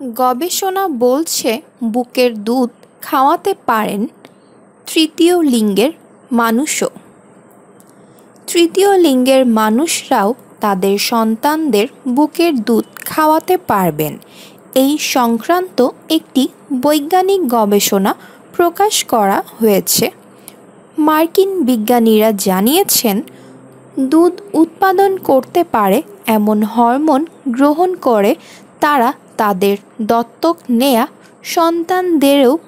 গবেষণা বলছে বুকের দুধ খাওয়াতে পারেন তৃতীয় লিঙ্গের মানুষও। তৃতীয় লিঙ্গের মানুষরাও তাদের সন্তানদের বুকের দুধ খাওয়াতে পারবেন। এই সংক্রান্ত একটি বৈজ্ঞানিক গবেষণা প্রকাশ করা হয়েছে। মার্কিন বিজ্ঞানীরা জানিয়েছেন, দুধ উৎপাদন করতে পারে এমন হরমোন গ্রহণ করে তারা তাদের দত্তক নেয়া সন্তানদেরও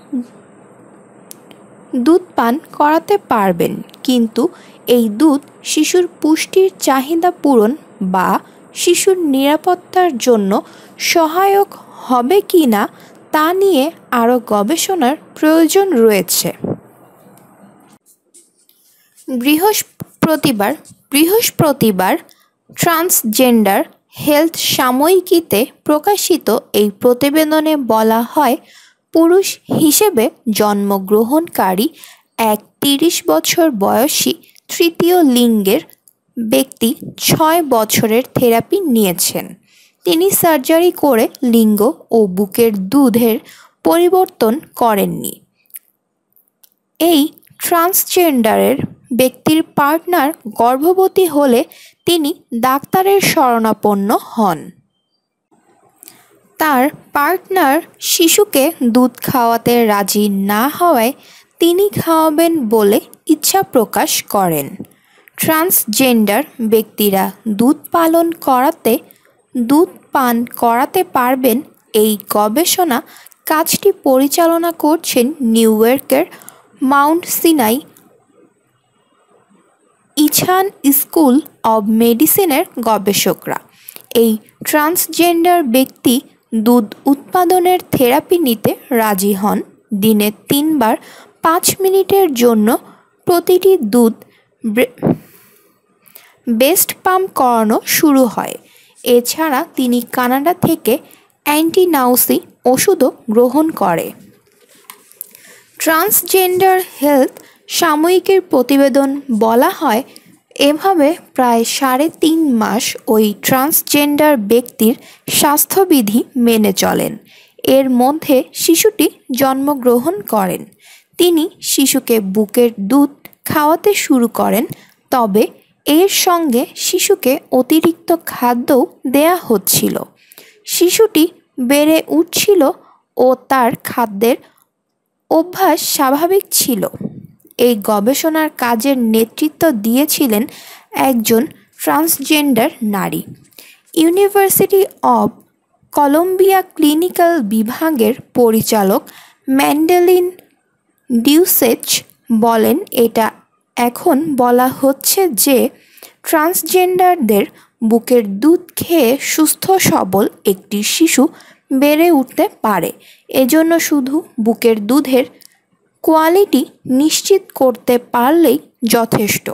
দুধ পান করাতে পারবেন। কিন্তু এই দুধ শিশুর পুষ্টির চাহিদা পূরণ বা শিশুর নিরাপত্তার জন্য সহায়ক হবে কি না তা নিয়ে আরও গবেষণার প্রয়োজন রয়েছে। বৃহস্পতিবার বৃহস্পতিবার ট্রান্সজেন্ডার হেলথ সাময়িকীতে প্রকাশিত এই প্রতিবেদনে বলা হয়, পুরুষ হিসেবে জন্মগ্রহণকারী এক তিরিশ বছর বয়সী তৃতীয় লিঙ্গের ব্যক্তি ছয় বছরের থেরাপি নিয়েছেন। তিনি সার্জারি করে লিঙ্গ ও বুকের দুধের পরিবর্তন করেননি। এই ট্রান্সজেন্ডারের ব্যক্তির পার্টনার গর্ভবতী হলে তিনি ডাক্তারের শরণাপন্ন হন। তার পার্টনার শিশুকে দুধ খাওয়াতে রাজি না হওয়ায় তিনি খাওয়াবেন বলে ইচ্ছা প্রকাশ করেন। ট্রান্সজেন্ডার ব্যক্তিরা দুধ পালন করাতে, দুধ পান করাতে পারবেন এই গবেষণা কাজটি পরিচালনা করছেন নিউ ইয়র্কের Mount Sinai Icahn school of মেডিসিনের গবেষকরা। এই ট্রান্সজেন্ডার ব্যক্তি দুধ উৎপাদনের থেরাপি নিতে রাজি হন। দিনে তিনবার পাঁচ মিনিটের জন্য প্রতিটি দুধ বেস্ট পাম্প করানো শুরু হয়। এছাড়া তিনি কানাডা থেকে অ্যান্টিনাউসি ওষুধও গ্রহণ করে। ট্রান্সজেন্ডার হেলথ সাময়িকীর প্রতিবেদন বলা হয়, এভাবে প্রায় সাড়ে তিন মাস ওই ট্রান্সজেন্ডার ব্যক্তির স্বাস্থ্যবিধি মেনে চলেন। এর মধ্যে শিশুটি জন্মগ্রহণ করেন। তিনি শিশুকে বুকের দুধ খাওয়াতে শুরু করেন, তবে এর সঙ্গে শিশুকে অতিরিক্ত খাদ্যও দেয়া হচ্ছিল। শিশুটি বেড়ে উঠছিল ও তার খাদ্যের অভ্যাস স্বাভাবিক ছিল। এই গবেষণার কাজের নেতৃত্ব দিয়েছিলেন একজন ট্রান্সজেন্ডার নারী। ইউনিভার্সিটি অব কলম্বিয়া ক্লিনিক্যাল বিভাগের পরিচালক ম্যান্ডেলিন ডিউসেচ বলেন, এটা এখন বলা হচ্ছে যে ট্রান্সজেন্ডারদের বুকের দুধ খেয়ে সুস্থ সবল একটি শিশু বেড়ে উঠতে পারে। এজন্য শুধু বুকের দুধের কোয়ালিটি নিশ্চিত করতে পারলেই যথেষ্ট।